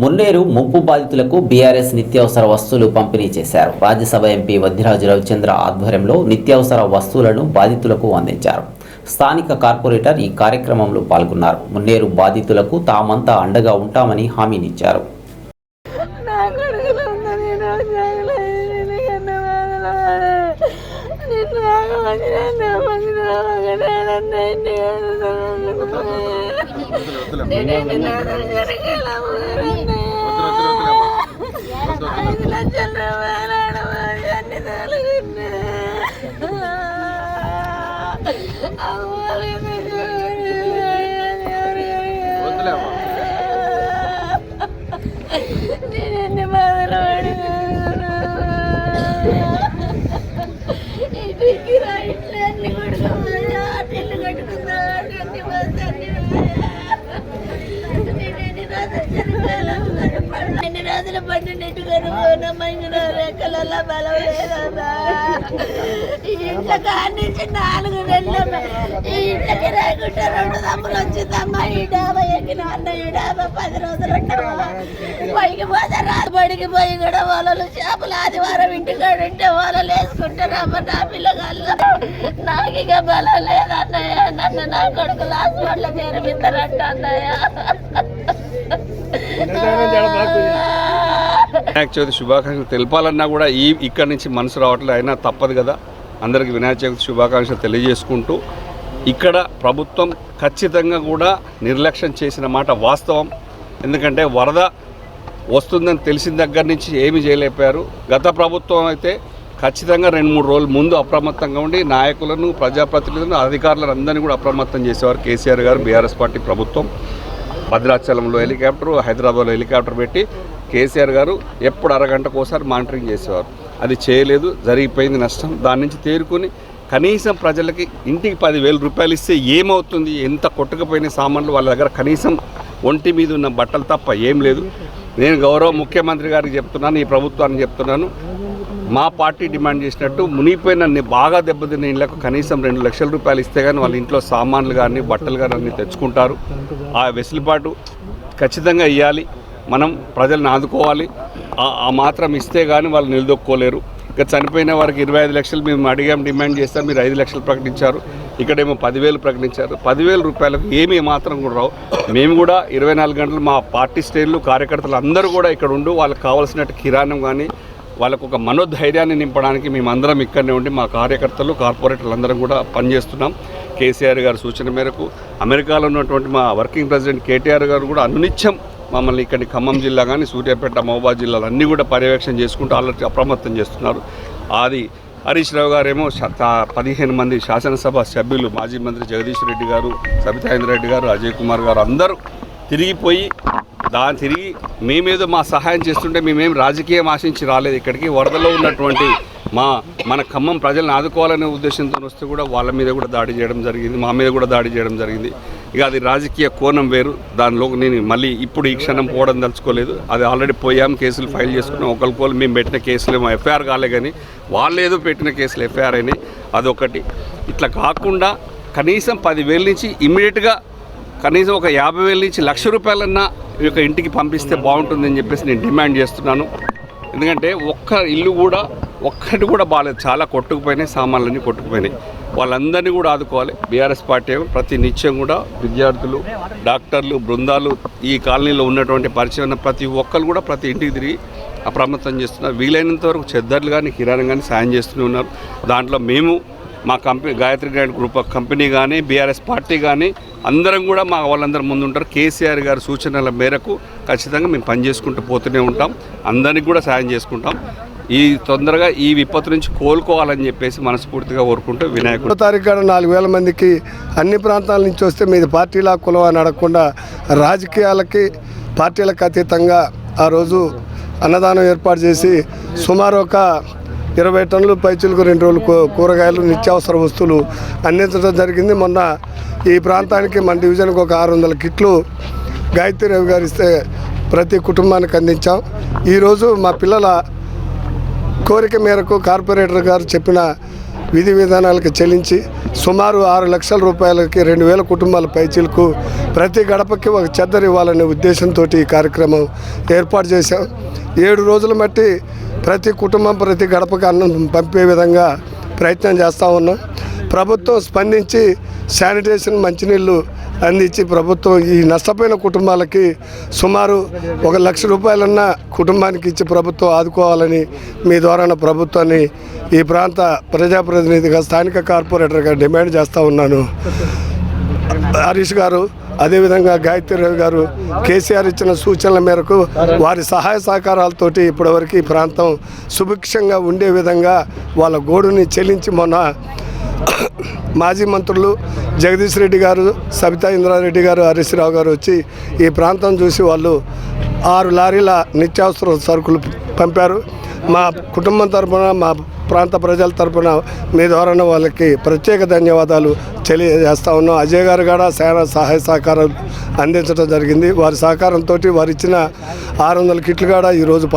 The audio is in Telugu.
మున్నేరు ముంపు బాధితులకు బీఆర్ఎస్ నిత్యావసర వస్తువులు పంపిణీ చేశారు. రాజ్యసభ ఎంపీ వద్దిరాజు రవిచంద్ర ఆధ్వర్యంలో నిత్యావసర వస్తువులను బాధితులకు అందించారు. స్థానిక కార్పొరేటర్ ఈ కార్యక్రమంలో పాల్గొన్నారు. మున్నేరు బాధితులకు తామంతా అండగా ఉంటామని హామీనిచ్చారు. నిన్ను ఆగమని నన్ను అమ్మని రావగలనన్న ఎన్ని నేనేంటి నాదలు జరగలము ఐదు లక్షల రూపాయలు ఆడవాలి అన్ని తలుగున్నా అవ్వాలి నేనెన్ని బాధలు ఇంటికి రా ఇంట్లో అన్ని కొడుకోవాలి ఇల్లు కట్టుకుందా అన్ని బాధలు అన్ని నేనెన్ని రోజులు చనిపోయాను ఎన్ని రెక్కలలో బలం లేదమ్మా ఈ ఇంట్లో కానించి నాలుగు నెలలు ఈ ఇంట్లోకి రాకుండా రెండు తమ్ములు వచ్చిందమ్మా. ఈ డాబా ఎక్కిన అన్న ఈ డాబా పది రోజులు ఉంటావా పైకి పోతే రాదు. బడికి పోయి కూడా వాళ్ళలు చేపలు ఆదివారం ఇంటికాడ ఉంటే వాళ్ళు వేసుకుంటారమ్మ. నా పిల్లగాళ్ళు. నాకు ఇక బలం లేదన్నయ్య. నన్ను నా కొడుకులు హాస్పిటల్ చేరమిస్తారంట అన్నయ్య. వినాయక చవితి శుభాకాంక్షలు. తెలపాలన్నా కూడా ఈ ఇక్కడ నుంచి మనసు రావట్లేదు అయినా తప్పదు కదా. అందరికీ వినాయక చవితి శుభాకాంక్షలు తెలియజేసుకుంటూ ఇక్కడ ప్రభుత్వం ఖచ్చితంగా కూడా నిర్లక్ష్యం చేసిన మాట వాస్తవం. ఎందుకంటే వరద వస్తుందని తెలిసిన దగ్గర నుంచి ఏమీ చేయలేకపోయారు. గత ప్రభుత్వం అయితే ఖచ్చితంగా రెండు మూడు రోజుల ముందు అప్రమత్తంగా ఉండి నాయకులను ప్రజాప్రతినిధులను అధికారులను అందరినీ కూడా అప్రమత్తం చేసేవారు కేసీఆర్ గారు బీఆర్ఎస్ పార్టీ ప్రభుత్వం. భద్రాచలంలో హెలికాప్టర్ హైదరాబాద్లో హెలికాప్టర్ పెట్టి కేసీఆర్ గారు ఎప్పుడు అరగంటకు ఒకసారి మానిటరింగ్ చేసేవారు. అది చేయలేదు జరిగిపోయింది నష్టం. దాని నుంచి తేరుకొని కనీసం ప్రజలకి ఇంటికి పదివేల రూపాయలు ఇస్తే ఏమవుతుంది? ఎంత కొట్టుకుపోయిన సామాన్లు వాళ్ళ దగ్గర కనీసం ఒంటి మీద ఉన్న బట్టలు తప్ప ఏం లేదు. నేను గౌరవ ముఖ్యమంత్రి గారికి చెప్తున్నాను ఈ ప్రభుత్వానికి చెప్తున్నాను. మా పార్టీ డిమాండ్ చేసినట్టు మునిగిపోయిన బాగా దెబ్బతిన్న ఇళ్ళకు కనీసం రెండు లక్షల రూపాయలు ఇస్తే కానీ వాళ్ళ ఇంట్లో సామాన్లు కానీ బట్టలు కానీ అన్నీ తెచ్చుకుంటారు. ఆ వెసులుబాటు ఖచ్చితంగా ఇవ్వాలి మనం ప్రజలను ఆదుకోవాలి. ఆ- మాత్రం ఇస్తే కానీ వాళ్ళు నిలదొక్కోలేరు. ఇక చనిపోయిన వారికి ఇరవై ఐదు లక్షలు మేము అడిగాం డిమాండ్ చేస్తాం మీరు ఐదు లక్షలు ప్రకటించారు. ఇక్కడేమో పదివేలు ప్రకటించారు. పదివేల రూపాయలకు ఏమీ మాత్రం కూడా రావు. మేము కూడా ఇరవై నాలుగు గంటలు మా పార్టీ శ్రేణులు కార్యకర్తలు అందరూ కూడా ఇక్కడ ఉండు వాళ్ళకి కావాల్సినట్టు కిరాణం కానీ వాళ్ళకు ఒక మనోధైర్యాన్ని నింపడానికి మేమందరం ఇక్కడనే ఉండి మా కార్యకర్తలు కార్పొరేటర్లు అందరం కూడా పనిచేస్తున్నాం. కేసీఆర్ గారి సూచన మేరకు అమెరికాలో ఉన్నటువంటి మా వర్కింగ్ ప్రెసిడెంట్ కేటీఆర్ గారు కూడా అనునిత్యం మమ్మల్ని ఇక్కడి ఖమ్మం జిల్లా కానీ సూర్యాపేట మహబూబాద్ జిల్లాలు అన్నీ కూడా పర్యవేక్షణ చేసుకుంటూ ఆల్రెడీ అప్రమత్తం చేస్తున్నారు. అది హరీష్ రావు గారేమో పదిహేను మంది శాసనసభ సభ్యులు మాజీ మంత్రి జగదీష్ రెడ్డి గారు సబితాయింద్ర రెడ్డి గారు అజయ్ కుమార్ గారు అందరూ తిరిగిపోయి దాని తిరిగి మేమేదో మా సహాయం చేస్తుంటే మేమేం రాజకీయం ఆశించి రాలేదు. ఇక్కడికి వరదలో ఉన్నటువంటి మా మన ఖమ్మం ప్రజలను ఆదుకోవాలనే ఉద్దేశంతో వస్తే కూడా వాళ్ళ మీద కూడా దాడి చేయడం జరిగింది మా మీద కూడా దాడి చేయడం జరిగింది. ఇక అది రాజకీయ కోణం వేరు. దానిలో నేను మళ్ళీ ఇప్పుడు ఈ క్షణం పోవడం తలుచుకోలేదు. అది ఆల్రెడీ పోయాం కేసులు ఫైల్ చేసుకున్నాం. ఒకరికోలు మేము పెట్టిన కేసులు ఏమో ఎఫ్ఐఆర్ కాలే కానీ వాళ్ళు ఏదో పెట్టిన కేసులు ఎఫ్ఐఆర్ అయినాయి. అదొకటి. ఇట్లా కాకుండా కనీసం పదివేల నుంచి ఇమ్మీడియట్గా కనీసం ఒక యాభై వేల నుంచి లక్ష రూపాయలన్నా ఈ యొక్క ఇంటికి పంపిస్తే బాగుంటుందని చెప్పేసి నేను డిమాండ్ చేస్తున్నాను. ఎందుకంటే ఒక్క ఇల్లు కూడా ఒక్కటి కూడా బాగాలేదు. చాలా కొట్టుకుపోయినాయి సామాన్లన్నీ కొట్టుకుపోయినాయి. వాళ్ళందరినీ కూడా ఆదుకోవాలి. బీఆర్ఎస్ పార్టీ ప్రతి నిత్యం కూడా విద్యార్థులు డాక్టర్లు బృందాలు ఈ కాలనీలో ఉన్నటువంటి పరిచయం ప్రతి ఒక్కరు కూడా ప్రతి ఇంటికి తిరిగి అప్రమత్తం చేస్తున్నారు. వీలైనంత వరకు చెద్దర్లు కానీ కిరాణం కానీ సాయం చేస్తూనే ఉన్నారు. దాంట్లో మేము మా company Gayatri grand group of company కానీ బీఆర్ఎస్ పార్టీ కానీ అందరం కూడా మా వాళ్ళందరూ ముందు ఉంటారు కేసీఆర్ గారి సూచనల మేరకు ఖచ్చితంగా మేము పనిచేసుకుంటూ పోతూనే ఉంటాం. అందరికి కూడా సాయం చేసుకుంటాం. ఈ తొందరగా ఈ విపత్తు నుంచి కోలుకోవాలని చెప్పేసి మనస్ఫూర్తిగా కోరుకుంటూ వినాయకుడు తారీఖు కాడ నాలుగు వేల మందికి అన్ని ప్రాంతాల నుంచి వస్తే మీది పార్టీలా కులం అని అడగకుండా రాజకీయాలకి పార్టీలకు అతీతంగా ఆ రోజు అన్నదానం ఏర్పాటు చేసి సుమారు ఒక ఇరవై టన్నులు పైచులకు రెండు రోజులు కూరగాయలు నిత్యావసర వస్తువులు అందించడం జరిగింది. మొన్న ఈ ప్రాంతానికి మన డివిజన్కి ఒక ఆరు వందల కిట్లు గాయత్రి రవి గారు ఇస్తే ప్రతి కుటుంబానికి అందించాం. ఈరోజు మా పిల్లల కోరిక మేరకు కార్పొరేటర్ గారు చెప్పిన విధి విధానాలకు చెల్లించి సుమారు ఆరు లక్షల రూపాయలకి రెండు వేల కుటుంబాల పైచీలకు ప్రతి గడపకి ఒక చెద్దరు ఇవ్వాలనే ఉద్దేశంతో ఈ కార్యక్రమం ఏర్పాటు చేశాం. ఏడు రోజులు మట్టి ప్రతి కుటుంబం ప్రతి గడపకి అన్నం పంపే విధంగా ప్రయత్నం చేస్తూ ఉన్నాం. ప్రభుత్వం స్పందించి శానిటేషన్ మంచినీళ్ళు అందించి ప్రభుత్వం ఈ నష్టపోయిన కుటుంబాలకి సుమారు ఒక లక్ష రూపాయలన్న కుటుంబానికి ఇచ్చి ప్రభుత్వం ఆదుకోవాలని మీ ద్వారా ప్రభుత్వాన్ని ఈ ప్రాంత ప్రజాప్రతినిధిగా స్థానిక కార్పొరేటర్గా డిమాండ్ చేస్తూ ఉన్నాను. హరీష్ గారు అదేవిధంగా గాయత్రి రవి గారు కేసీఆర్ ఇచ్చిన సూచనల మేరకు వారి సహాయ సహకారాలతోటి ఇప్పటివరకు ఈ ప్రాంతం సుభిక్షంగా ఉండే విధంగా వాళ్ళ గోడుని చెల్లించి మొన్న మాజీ మంత్రులు జగదీష్ రెడ్డి గారు సబితా ఇంద్రారెడ్డి గారు హరీష్ రావు గారు వచ్చి ఈ ప్రాంతం చూసి వాళ్ళు ఆరు లారీల నిత్యావసర సరుకులు పంపారు. మా కుటుంబం తరఫున మా ప్రాంత ప్రజల తరపున మీ ద్వారా వాళ్ళకి ప్రత్యేక ధన్యవాదాలు తెలియజేస్తా ఉన్నాం. అజయ్ గారు కూడా చాలా సహాయ సహకారం అందించడం జరిగింది. వారి సహకారంతో వారు ఇచ్చిన ఆరు వందల కిట్లు కూడా ఈరోజు